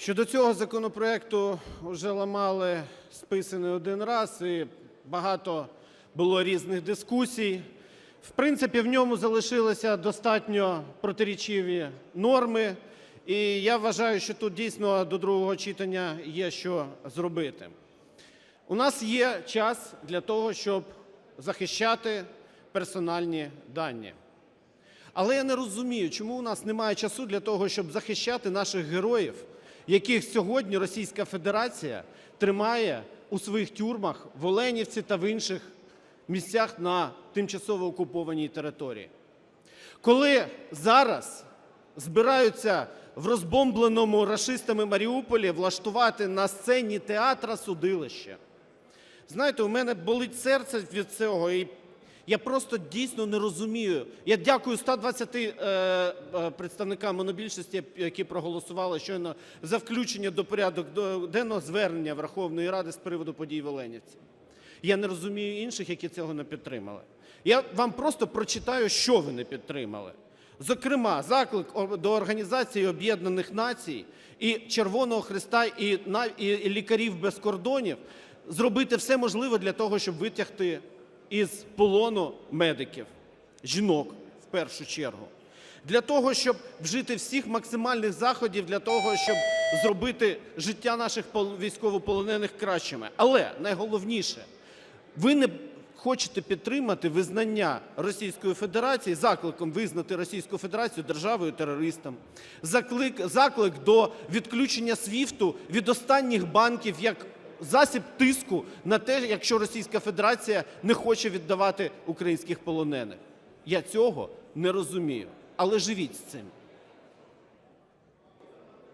Щодо цього законопроекту вже ламали списи один раз, і багато було різних дискусій. В принципі, в ньому залишилися достатньо протирічиві норми, і я вважаю, що тут дійсно до другого читання є що зробити. У нас є час для того, щоб захищати персональні дані. Але я не розумію, чому у нас немає часу для того, щоб захищати наших героїв, яких сьогодні Російська Федерація тримає у своїх тюрмах в Оленівці та в інших місцях на тимчасово окупованій території. Коли зараз збираються в розбомбленому рашистами Маріуполі влаштувати на сцені театра судилище. Знаєте, у мене болить серце від цього, і я просто дійсно не розумію. Я дякую 120 е, е, представникам монобільшості, які проголосували щойно за включення до порядок до- денного звернення Верховної Ради з приводу подій в Оленівці. Я не розумію інших, які цього не підтримали. Я вам просто прочитаю, що ви не підтримали. Зокрема, заклик до Організації Об'єднаних Націй і Червоного Христа, і, і, і лікарів без кордонів зробити все можливе для того, щоб витягти із полону медиків, жінок в першу чергу. Для того, щоб вжити всіх максимальних заходів для того, щоб зробити життя наших пол- військовополонених кращими. Але найголовніше, ви не хочете підтримати визнання Російської Федерації закликом визнати Російську Федерацію державою терористом, заклик, заклик до відключення СВІФТу від останніх банків як засіб тиску на те, якщо Російська Федерація не хоче віддавати українських полонених. Я цього не розумію, але живіть з цим.